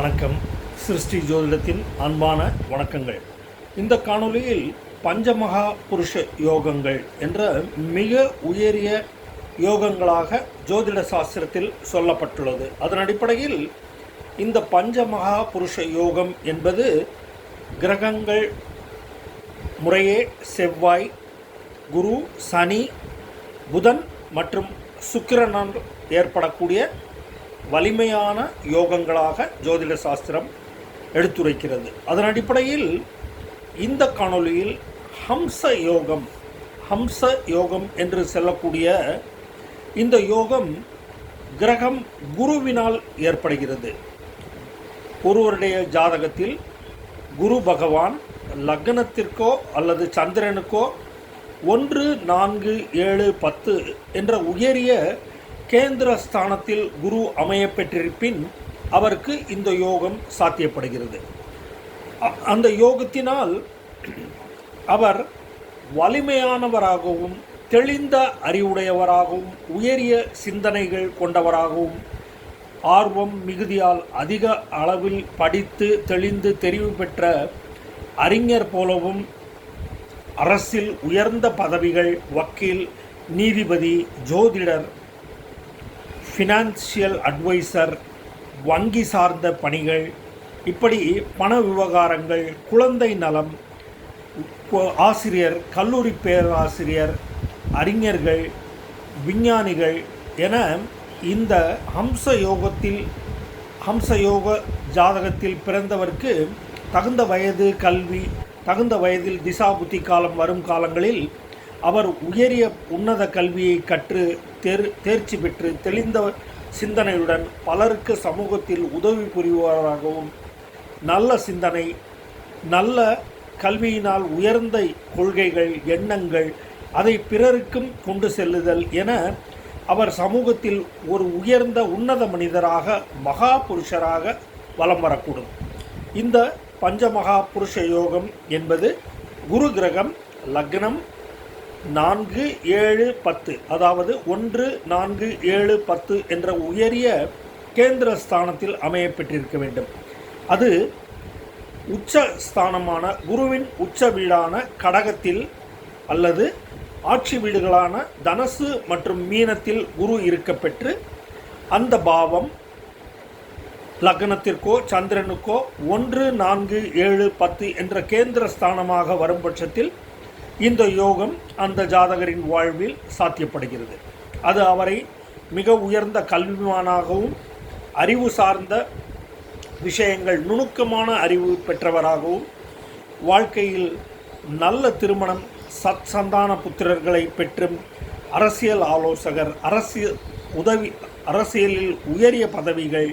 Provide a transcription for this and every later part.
வணக்கம். சிருஷ்டி ஜோதிடத்தின் அன்பான வணக்கங்கள். இந்த காணொலியில் பஞ்சமகா புருஷ யோகங்கள் என்ற மிக உயரிய யோகங்களாக ஜோதிட சாஸ்திரத்தில் சொல்லப்பட்டுள்ளது. அதன் அடிப்படையில் இந்த பஞ்சமகா புருஷ யோகம் என்பது கிரகங்கள் முறையே செவ்வாய் குரு சனி புதன் மற்றும் சுக்கிரனால் ஏற்படக்கூடிய வலிமையான யோகங்களாக ஜோதிட சாஸ்திரம் எடுத்துரைக்கிறது. அதன் அடிப்படையில் இந்த காணொளியில் ஹம்ச யோகம் ஹம்ச யோகம் என்று சொல்லக்கூடிய இந்த யோகம் கிரகம் குருவினால் ஏற்படுகிறது. ஒருவருடைய ஜாதகத்தில் குரு பகவான் லக்னத்திற்கோ அல்லது சந்திரனுக்கோ ஒன்று நான்கு ஏழு பத்து என்ற உயரிய கேந்திர ஸ்தானத்தில் குரு அமைய பெற்றிருப்பின் அவருக்கு இந்த யோகம் சாத்தியப்படுகிறது. அ- அந்த யோகத்தினால் அவர் வலிமையானவராகவும் தெளிந்த அறிவுடையவராகவும் உயரிய சிந்தனைகள் கொண்டவராகவும் ஆர்வம் மிகுதியால் அதிக அளவில் படித்து தெளிந்து தெரிவு பெற்ற அறிஞர் போலவும் அரசில் உயர்ந்த பதவிகள் வக்கீல் நீதிபதி ஜோதிடர் ஃபினான்சியல் அட்வைசர் வங்கி சார்ந்த பணிகள் இப்படி பண விவகாரங்கள் குழந்தை நலம் ஆசிரியர் கல்லூரி பேராசிரியர் அறிஞர்கள் விஞ்ஞானிகள் என இந்த ஹம்ச யோகத்தில் ஹம்ச யோக ஜாதகத்தில் பிறந்தவருக்கு தகுந்த வயது கல்வி தகுந்த வயதில் திசா புத்தி காலம் வரும் காலங்களில் அவர் உயரிய உன்னத கல்வியை கற்று தேர் தேர்ச்சி பெற்று தெளிந்த சிந்தனையுடன் பலருக்கு சமூகத்தில் உதவி புரிவாராகவும் நல்ல சிந்தனை நல்ல கல்வியினால் உயர்ந்த கொள்கைகள் எண்ணங்கள் அதை பிறருக்கும் கொண்டு செல்லுதல் என அவர் சமூகத்தில் ஒரு உயர்ந்த உன்னத மனிதராக மகா புருஷராக வலம் வரக்கூடும். இந்த பஞ்சமகா புருஷ யோகம் என்பது குரு கிரகம் லக்னம் நான்கு ஏழு பத்து. அதாவது ஒன்று நான்கு ஏழு பத்து என்ற உயரிய கேந்திர ஸ்தானத்தில் அமைய பெற்றிருக்க வேண்டும். அது உச்ச ஸ்தானமான குருவின் உச்ச வீடான கடகத்தில் அல்லது ஆட்சி வீடுகளான தனசு மற்றும் மீனத்தில் குரு இருக்கப்பெற்று அந்த பாவம் லக்னத்திற்கோ சந்திரனுக்கோ ஒன்று நான்கு ஏழு பத்து என்ற கேந்திர ஸ்தானமாக வரும் பட்சத்தில் இந்த யோகம் அந்த ஜாதகரின் வாழ்வில் சாத்தியப்படுகிறது. அது அவரை மிக உயர்ந்த கல்விமானாகவும் அறிவு சார்ந்த விஷயங்கள் நுணுக்கமான அறிவு பெற்றவராகவும் வாழ்க்கையில் நல்ல திருமணம் சத் சந்தான புத்திரர்களை பெற்றும் அரசியல் ஆலோசகர் அரசியல் உதவி அரசியலில் உயரிய பதவிகள்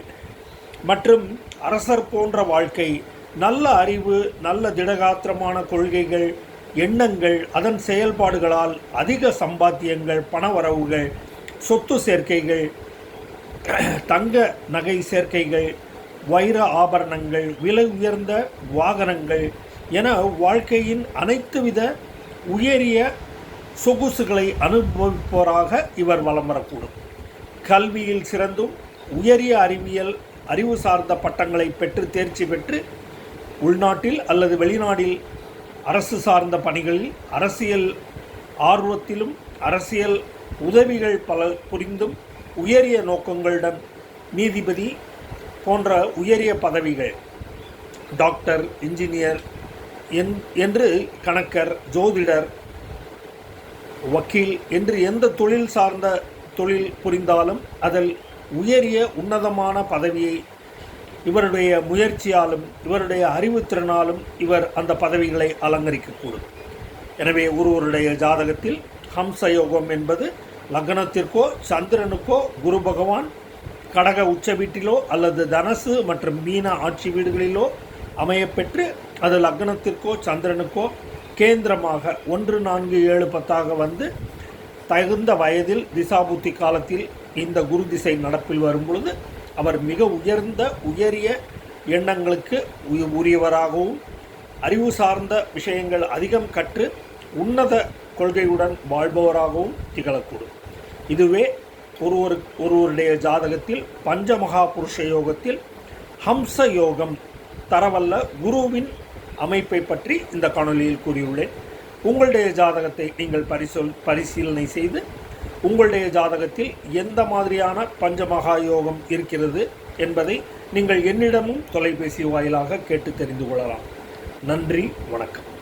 மற்றும் அரசர் போன்ற வாழ்க்கை நல்ல அறிவு நல்ல திடகாத்திரமான கொள்கைகள் எண்ணங்கள் அதன் செயல்பாடுகளால் அதிக சம்பாத்தியங்கள் பணவரவுகள் சொத்து சேர்க்கைகள் தங்க நகை சேர்க்கைகள் வைர ஆபரணங்கள் விலை உயர்ந்த வாகனங்கள் என வாழ்க்கையின் அனைத்து வித உயரிய சொகுசுகளை அனுபவிப்பவராக இவர் வலம் வரக்கூடும். கல்வியில் சிறந்தும் உயரிய அறிவியல் அறிவு சார்ந்த பட்டங்களை பெற்று தேர்ச்சி பெற்று உள்நாட்டில் அல்லது வெளிநாட்டில் அரசு சார்ந்த பணிகளில் அரசியல் ஆர்வத்திலும் அரசியல் உதவிகள் பல புரிந்தும் உயரிய நோக்கங்களுடன் நீதிபதி போன்ற உயரிய பதவிகள் டாக்டர் இன்ஜினியர் என் என்று கணக்கர் ஜோதிடர் வக்கீல் என்று எந்த தொழில் சார்ந்த தொழில் புரிந்தாலும் அதில் உயரிய உன்னதமான பதவியை இவருடைய முயற்சியாலும் இவருடைய அறிவுத்திறனாலும் இவர் அந்த பதவிகளை அலங்கரிக்கக்கூடும். எனவே ஒருவருடைய ஜாதகத்தில் ஹம்ச யோகம் என்பது லக்னத்திற்கோ சந்திரனுக்கோ குரு பகவான் கடக உச்ச வீட்டிலோ அல்லது தனசு மற்றும் மீன ஆட்சி வீடுகளிலோ அமையப்பெற்று அது லக்னத்திற்கோ சந்திரனுக்கோ கேந்திரமாக ஒன்று நான்கு ஏழு பத்தாக வந்து தகுந்த வயதில் திசாபுத்தி காலத்தில் இந்த குரு திசை நடப்பில் வரும் பொழுது அவர் மிக உயர்ந்த உயரிய எண்ணங்களுக்கு உரியவராகவும் அறிவு சார்ந்த விஷயங்கள் அதிகம் கற்று உன்னத கொள்கையுடன் வாழ்பவராகவும் திகழக்கூடும். இதுவே ஒருவர் ஒருவருடைய ஜாதகத்தில் பஞ்சமகா புருஷ யோகத்தில் ஹம்ச யோகம் தரவல்ல குருவின் அமைப்பை பற்றி இந்த காணொலியில் கூறியுள்ளேன். உங்களுடைய ஜாதகத்தை நீங்கள் பரிசோல் பரிசீலனை செய்து உங்களுடைய ஜாதகத்தில் எந்த மாதிரியான பஞ்சமகா யோகம் இருக்கிறது என்பதை நீங்கள் என்னிடமும் தொலைபேசி வாயிலாக கேட்டு தெரிந்து கொள்ளலாம். நன்றி வணக்கம்.